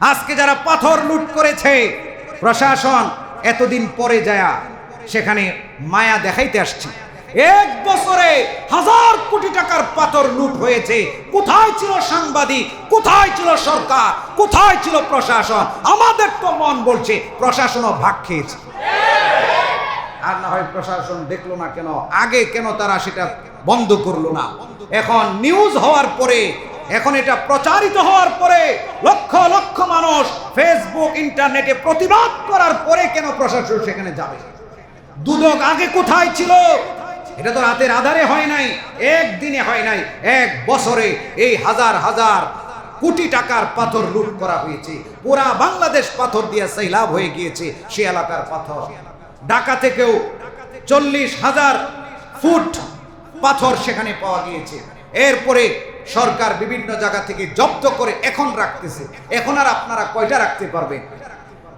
আজকে যারা পাথর লুট করেছে, প্রশাসন এতদিন পরে যায়া সেখানে মায়া দেখাইতে আসছে। এক বছরে হাজার কোটি টাকার পাথর লুট হয়েছে। কোথায় ছিল সাংবাদিক? কোথায় ছিল সরকার? কোথায় ছিল প্রশাসন? আমাদের তো মন বলছে, প্রশাসনও ভাগ খেয়েছে। আর না হয় প্রশাসন দেখল না কেন? আগে কেন তারা সেটা বন্ধ করল না? এখন নিউজ হওয়ার পরে এখন এটা প্রচারিত হওয়ার পরে লক্ষ লক্ষ মানুষ ফেসবুক ইন্টারনেটে প্রতিবাদ করার পরে কেন প্রশাসন সেখানে যাবে? দুদক আগে কোথায় ছিল? এটা তো রাতের আধারে হয় নাই, একদিনে হয় নাই, এক বছরে এই হাজার হাজার কোটি টাকার পাথর লুট করা হয়েছে। পুরা বাংলাদেশ পাথর দিয়ে সৈলাভ হয়ে গিয়েছে সে এলাকার পাথর। ঢাকা থেকেও চল্লিশ হাজার ফুট পাথর সেখানে পাওয়া গিয়েছে। এরপরে সরকার বিভিন্ন জায়গা থেকে জব্দ করে এখন রাখতেছে। এখন আর আপনারা কয়টা রাখতে পারবেন?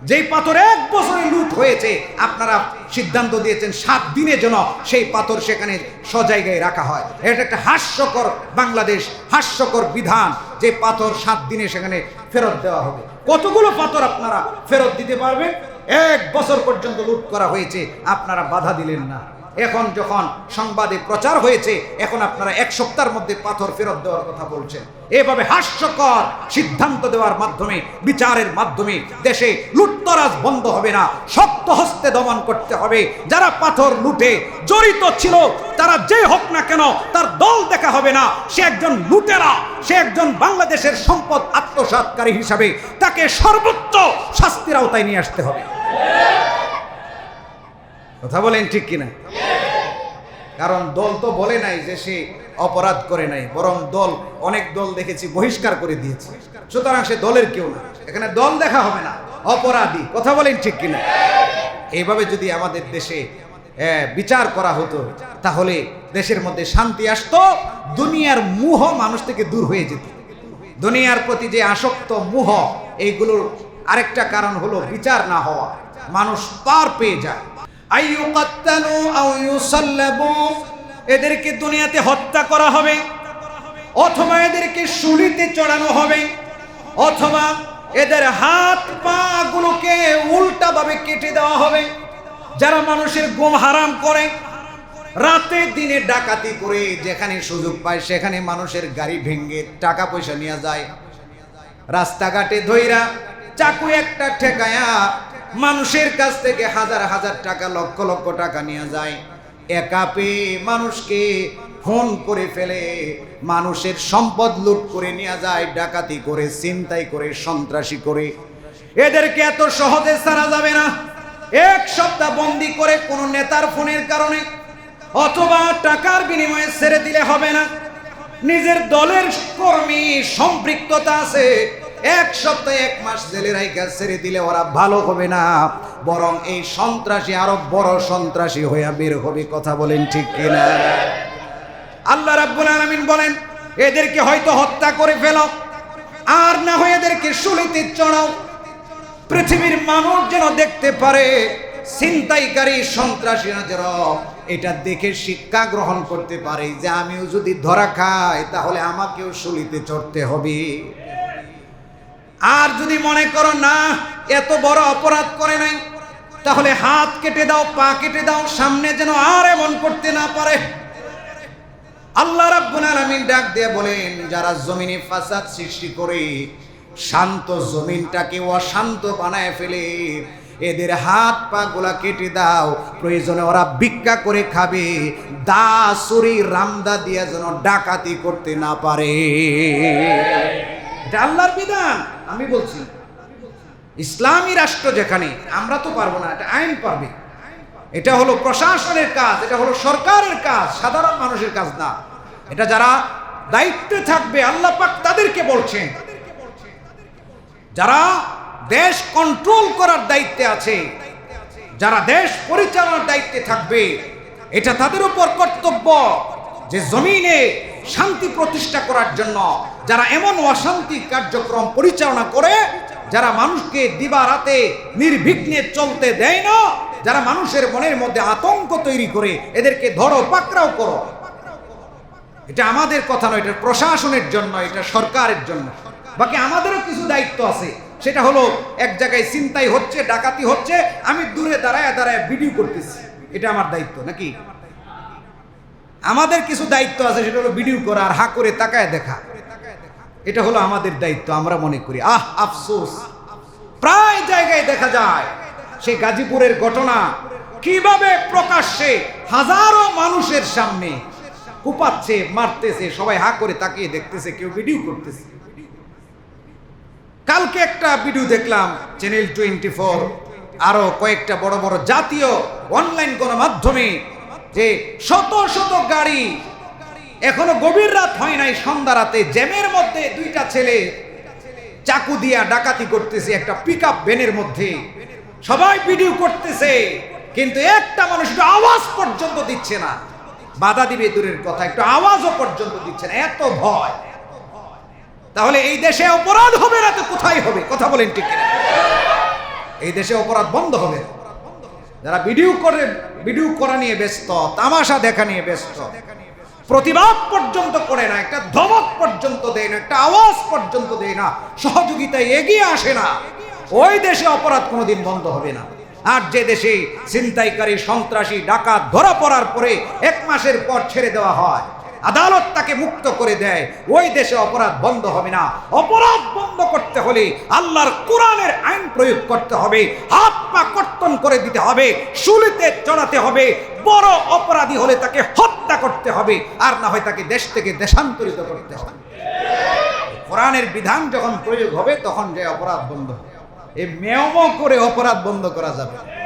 যেই পাথর এক বছরে লুট হয়েছে, আপনারা সিদ্ধান্ত দিয়েছেন সাত দিনের জন্য সেই পাথর সেখানে সজায়গায় রাখা হয়। এটা একটা হাস্যকর বাংলাদেশ, হাস্যকর বিধান যে পাথর সাত দিনে সেখানে ফেরত দেওয়া হবে। কতগুলো পাথর আপনারা ফেরত দিতে পারবেন? এক বছর পর্যন্ত লুট করা হয়েছে, আপনারা বাধা দিলেন না। এখন যখন সংবাদে প্রচার হয়েছে, এখন আপনারা এক সপ্তাহের মধ্যে পাথর ফেরত দেওয়ার কথা বলছেন। এভাবে হাস্যকর সিদ্ধান্ত দেওয়ার মাধ্যমে, বিচারের মাধ্যমে দেশে লুটতরাজ বন্ধ হবে না, শক্ত হস্তে দমন করতে হবে। যারা পাথর লুটে জড়িত ছিল, তারা যে হোক না কেন তার দল দেখা হবে না। সে একজন লুটেরা, সে একজন বাংলাদেশের সম্পদ আত্মসাৎকারী হিসাবে তাকে সর্বোচ্চ শাস্তির আওতায় নিয়ে আসতে হবে। কথা বলেন ঠিক কিনা? কারণ দল তো বলে নাই যে সে অপরাধ করে নাই, বরং দল, অনেক দল দেখেছি বহিষ্কার করে দিয়েছে। সুতরাং সে দলের কেউ না। এখানে দল দেখা হবে না, অপরাধী। কথা বলেন ঠিক কিনা? এইভাবে যদি আমাদের দেশে বিচার করা হতো, তাহলে দেশের মধ্যে শান্তি আসতো, দুনিয়ার মুহ মানুষ থেকে দূর হয়ে যেত। দুনিয়ার প্রতি যে আসক্ত মুহ, এইগুলোর আরেকটা কারণ হলো বিচার না হওয়া। মানুষ পার পেয়ে যায়। এদেরকে দুনিয়াতে হত্যা করা হবে, অথবা এদেরকে শুলিতে চড়ানো হবে, অথবা এদের হাত পা গুলোকে উল্টাভাবে কেটে দেওয়া হবে। যারা মানুষের গোম হারাম করে, রাতে দিনে ডাকাতি করে যেখানে সুযোগ পায় সেখানে মানুষের গাড়ি ভেঙ্গে টাকা পয়সা নিয়ে যায়। রাস্তাঘাটে ধইরা চাকু একটা ঠেকায়া মানুষের কাছ থেকে হাজার হাজার টাকা, লক্ষ লক্ষ টাকা নিয়ে যায়। একা পেয়ে মানুষকে ফোন করে ফেলে, মানুষের সম্পদ লুট করে নিয়ে যায়, ডাকাতি করে চিন্তাই করে, সন্ত্রাসী করে। এদেরকে এত সহজে ছাড়া যাবে না। এক সপ্তাহ বন্দি করে কোনো নেতার ফোনের কারণে, অথবা টাকার বিনিময়ে ছেড়ে দিলে হবে না। নিজের দলের কর্মী সম্পৃক্ততা আছে। এক সপ্তাহে এক মাস জেলে রাইকা ছেড়ে দিলে ওরা ভালো হবে না। বরং এই সন্ত্রাসী আরও বড় সন্ত্রাসী হইয়া বের হবে, কথা বলেন ঠিক কিনা? আল্লাহ রাব্বুল আলামিন বলেন, এদেরকে হয়তো হত্যা করে ফেলো, আর না হয় এদেরকে শুলিতে চড়াও। পৃথিবীর মানুষ যেন দেখতে পারে, ছিনতাইকারী সন্ত্রাসীরা যেন এটা দেখে শিক্ষা গ্রহণ করতে পারে যে আমিও যদি ধরা খাই, তাহলে আমাকেও শুলিতে চড়তে হবে। আর যদি মনে করো না, এত বড় অপরাধ করে নাই, তাহলে হাত কেটে দাও, পা কেটে দাও, সামনে যেন আর এমন করতে না পারে। আল্লাহ রাব্বুল আলামিন ডাক দিয়ে বলেন, যারা জমিনে ফাসাদ সৃষ্টি করে শান্ত জমিনটাকে অশান্ত বানায় ফেলে, এদের হাত পা গুলা কেটে দাও, প্রয়োজনে ওরা ভিক্ষা করে খাবে দা সুরি রামদা দিয়ে যেন ডাকাতি করতে না পারে। আল্লাহর বিধান। আমি বলছি, ইসলামী রাষ্ট্র যেখানে, আমরা তো পারব না, এটা আইন পারবে। এটা হলো প্রশাসনের কাজ, এটা হলো সরকারের কাজ, সাধারণ মানুষের কাজ না। এটা যারা দায়িত্বে থাকবে, আল্লাহ পাক তাদেরকে বলছেন, যারা দেশ কন্ট্রোল করার দায়িত্বে আছে, যারা দেশ পরিচালনার দায়িত্বে থাকবে, এটা তাদের উপর কর্তব্য যে জমিনে শান্তি প্রতিষ্ঠা করার জন্য যারা এমন অশান্তি কার্যক্রম পরিচালনা করে, যারা মানুষকে দিবা রাতে নির্বিঘ্নে চলতে দেয় না, যারা মানুষের মনের মধ্যে আতঙ্ক তৈরি করে, এদেরকে ধরো, পাকড়াও করো। এটা আমাদের কথা নয়, এটা প্রশাসনের জন্য, এটা সরকারের জন্য। বাকি আমাদেরও কিছু দায়িত্ব আছে। সেটা হলো, এক জায়গায় চিন্তাই হচ্ছে, ডাকাতি হচ্ছে, আমি দূরে দাঁড়ায় দাঁড়ায় ভিডিও করতেছি। এটা আমার দায়িত্ব, নাকি? আমাদের কিছু দায়িত্ব আছে, সেটা হলো ভিডিও করা আর হা করে তাকায় দেখা। এটা হলো আমাদের দায়িত্ব, আমরা মনে করি, আহ, আফসোস। প্রায় জায়গায় দেখা যায় সে গাজীপুরের ঘটনা কীভাবে প্রকাশ্যে হাজারো মানুষের সামনে কুপাচ্ছে, মারতেছে, সবাই হা করে তাকিয়ে দেখতেছে, কেউ ভিডিও করতেছে। কালকে একটা ভিডিও দেখলাম চ্যানেল টোয়েন্টি ফোর আরও কয়েকটা বড় বড় জাতীয় অনলাইন গণমাধ্যমে যে শত শত গাড়ি এখনও গভীর রাত হয় নাই সন্ধ্যা রাতে, জ্যামের মধ্যে দুইটা ছেলে চাকু দিয়া ডাকাতি করতেছে একটা পিক আপ ভ্যানের মধ্যে। সবাই ভিডিও করতেছে, কিন্তু একটা মানুষ আওয়াজ পর্যন্ত দিচ্ছে না। বাধা দিবে দূরের কথা, একটু আওয়াজও পর্যন্ত দিচ্ছে না, এত ভয়। তাহলে এই দেশে অপরাধ হবে না তো কোথায় হবে? কথা বলেন ঠিক এই দেশে অপরাধ বন্ধ হবে না। যারা ভিডিও করে, ভিডিও করা নিয়ে ব্যস্ত, তামাশা দেখা নিয়ে ব্যস্ত, প্রতিবাদ পর্যন্ত করে না, একটা ধমক পর্যন্ত দেয় না, একটা আওয়াজ পর্যন্ত দেয় না, সহযোগিতায় এগিয়ে আসে না। ওই দেশে অপরাধ কোনোদিন বন্ধ হবে না। আর যে দেশে ছিনতাইকারী, সন্ত্রাসী, ডাকাত ধরা পড়ার পরে এক মাসের পর ছেড়ে দেওয়া হয়। আদালত তাকে মুক্ত করে দেয়। ওই দেশে অপরাধ বন্ধ হবে না। অপরাধ বন্ধ করতে হলে আল্লাহর কোরআনের আইন প্রয়োগ করতে হবে। হাত পা কর্তন করে দিতে হবে। শুলিতে চড়াতে হবে। বড় অপরাধী হলে তাকে হত্যা করতে হবে। আর না হয় তাকে দেশ থেকে দেশান্তরিত করতে হবে। কোরআনের বিধান যখন প্রয়োগ হবে, তখন যে অপরাধ বন্ধ হবে। এই মেয়ম করে অপরাধ বন্ধ করা যাবে।